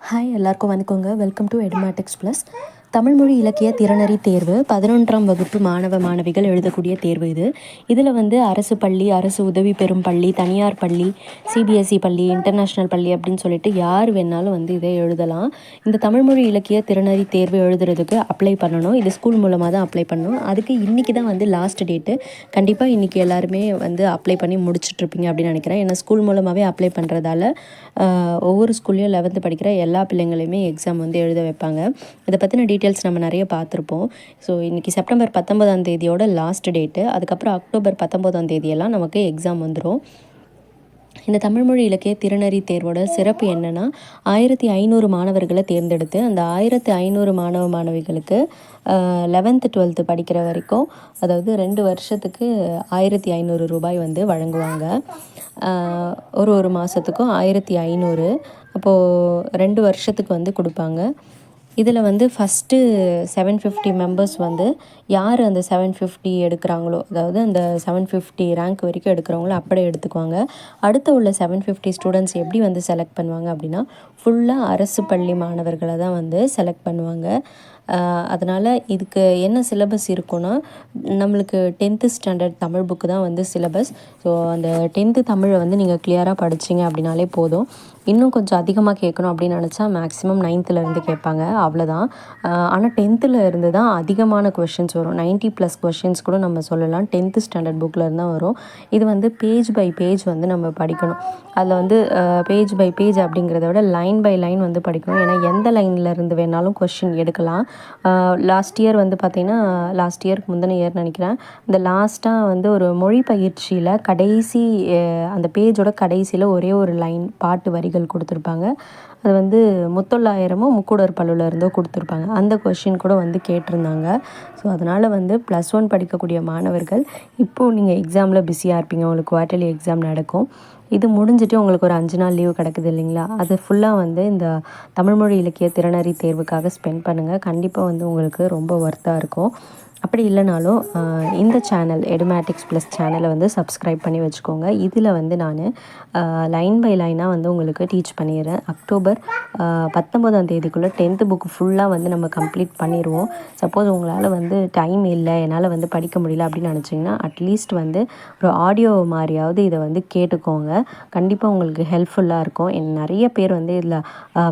Hi எல்லாருக்கும் வணக்கங்க. Welcome to எடுமாட்டிக்ஸ் plus தமிழ்மொழி இலக்கிய திறனறி தேர்வு பதினொன்றாம் வகுப்பு மாணவ மாணவிகள் எழுதக்கூடிய தேர்வு இது. இதில் வந்து அரசு பள்ளி அரசு உதவி பெறும் பள்ளி தனியார் பள்ளி சிபிஎஸ்சி பள்ளி இன்டர்நேஷ்னல் பள்ளி அப்படின்னு சொல்லிட்டு யார் வேணாலும் வந்து இதை எழுதலாம். இந்த தமிழ்மொழி இலக்கிய திறனறி தேர்வு எழுதுறதுக்கு அப்ளை பண்ணணும். இது ஸ்கூல் மூலமாக தான் அப்ளை பண்ணணும். அதுக்கு இன்றைக்கி தான் வந்து லாஸ்ட் டேட்டு கண்டிப்பாக இன்றைக்கி எல்லாருமே வந்து அப்ளை பண்ணி முடிச்சிட்ருப்பீங்க அப்படின்னு நினைக்கிறேன். ஏன்னா ஸ்கூல் மூலமாகவே அப்ளை பண்ணுறதால ஒவ்வொரு ஸ்கூல்லையும் லெவன்த்து படிக்கிற எல்லா பிள்ளைங்களையுமே எக்ஸாம் வந்து எழுத வைப்பாங்க. இதை பற்றின டீட்டெயில்ஸ் நம்ம நிறைய பார்த்துருப்போம். ஸோ இன்றைக்கி செப்டம்பர் பத்தொன்பதாம் தேதியோட லாஸ்ட் டேட்டு அதுக்கப்புறம் அக்டோபர் பத்தொம்போதாம் தேதியெல்லாம் நமக்கு எக்ஸாம் வந்துடும் இந்த தமிழ்மொழி இலக்கிய திறனறி தேர்வோட சிறப்பு என்னென்னா ஆயிரத்தி ஐநூறு மாணவர்களை தேர்ந்தெடுத்து அந்த ஆயிரத்தி ஐநூறு மாணவ மாணவிகளுக்கு லெவன்த்து டுவெல்த்து படிக்கிற வரைக்கும் அதாவது ரெண்டு வருஷத்துக்கு ஆயிரத்தி ஐநூறு ரூபாய் வந்து வழங்குவாங்க. ஒரு ஒரு மாதத்துக்கும் ஆயிரத்தி ஐநூறு. அப்போது ரெண்டு வருஷத்துக்கு வந்து கொடுப்பாங்க. இதில் வந்து ஃபஸ்ட்டு செவன் ஃபிஃப்டி மெம்பர்ஸ் வந்து யார் அந்த செவன் ஃபிஃப்டி எடுக்கிறாங்களோ அதாவது அந்த செவன் ஃபிஃப்டி ரேங்க் வரைக்கும் எடுக்கிறவங்களோ அப்படியே எடுத்துக்குவாங்க. அடுத்த உள்ள செவன் ஃபிஃப்டி ஸ்டூடெண்ட்ஸ் எப்படி வந்து செலக்ட் பண்ணுவாங்க அப்படின்னா ஃபுல்லாக அரசு பள்ளி மாணவர்களை தான் வந்து செலக்ட் பண்ணுவாங்க. அதனால் இதுக்கு என்ன சிலபஸ் இருக்குன்னா நம்மளுக்கு டென்த்து ஸ்டாண்டர்ட் தமிழ் புக்கு தான் வந்து சிலபஸ் ஸோ அந்த டென்த்து தமிழை வந்து நீங்கள் கிளியராக படிச்சிங்க அப்படின்னாலே போதும். இன்னும் கொஞ்சம் அதிகமாக கேட்கணும் அப்படின்னு நினச்சா மேக்ஸிமம் நைன்த்துலேருந்து கேட்பாங்க. அவ்வளோதான் ஆனால் டென்த்தில் இருந்து தான் அதிகமான கொஷின்ஸ் வரும். நைன்ட்டி ப்ளஸ் கொஷின்ஸ் கூட நம்ம சொல்லலாம். டென்த்து ஸ்டாண்டர்ட் புக்கில் இருந்தால் தான் வரும். இது வந்து பேஜ் பை பேஜ் வந்து நம்ம படிக்கணும். அதில் வந்து பேஜ் பை பேஜ் அப்படிங்கிறத விட லைன் பை லைன் வந்து படிக்கணும். ஏன்னா எந்த லைனில் இருந்து வேணாலும் கொஷின் எடுக்கலாம். லாஸ்ட் இயர் வந்து பார்த்திங்கன்னா லாஸ்ட் இயருக்கு முந்தின இயர் நினைக்கிறேன். இந்த லாஸ்ட்டாக வந்து ஒரு மொழி பயிற்சியில் கடைசி அந்த பேஜோட கடைசியில் ஒரே ஒரு லைன் பாட்டு வரிகள் கொடுத்துருப்பாங்க. அது வந்து முத்தொள்ளாயிரமோ முக்கூடர் பல்லுல இருந்தோ கொடுத்துருப்பாங்க. அந்த கொஷின் கூட வந்து கேட்டிருந்தாங்க. ஸோ அதனால் வந்து ப்ளஸ் ஒன் படிக்கக்கூடிய மாணவர்கள் இப்போது நீங்கள் எக்ஸாமில் பிஸியாக இருப்பீங்க. உங்களுக்கு குவார்ட்டர்லி எக்ஸாம் நடக்கும். இது முடிஞ்சுட்டு உங்களுக்கு ஒரு அஞ்சு நாள் லீவு கிடக்குது இல்லைங்களா? அது ஃபுல்லாக வந்து இந்த தமிழ்மொழி இலக்கிய திறனறி தேர்வுக்காக ஸ்பெண்ட் பண்ணுங்கள் கண்டிப்பாக வந்து உங்களுக்கு ரொம்ப ஒர்த்தாக இருக்கும். அப்படி இல்லைனாலும் இந்த சேனல் எடுமேட்டிக்ஸ் ப்ளஸ் சேனலை வந்து சப்ஸ்கிரைப் பண்ணி வச்சுக்கோங்க. இதில் வந்து நான் லைன் பை லைனாக வந்து உங்களுக்கு டீச் பண்ணிடுறேன். அக்டோபர் பத்தொம்போதாம் தேதிக்குள்ளே டென்த்து புக் ஃபுல்லாக வந்து நம்ம கம்ப்ளீட் பண்ணிடுவோம். சப்போஸ் உங்களால் வந்து டைம் இல்லை என்னால் வந்து படிக்க முடியல அப்படின்னு நினச்சிங்கன்னா அட்லீஸ்ட் வந்து ஒரு ஆடியோ மாதிரியாவது இதை வந்து கேட்டுக்கோங்க. கண்டிப்பாக உங்களுக்கு ஹெல்ப்ஃபுல்லாக இருக்கும். என் நிறைய பேர் வந்து இதில்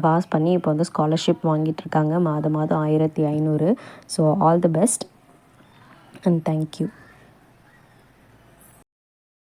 பாஸ் பண்ணி இப்போ வந்து ஸ்காலர்ஷிப் வாங்கிட்டு இருக்காங்க. மாதம் மாதம் ஆயிரத்தி ஐநூறு. So all the best and thank you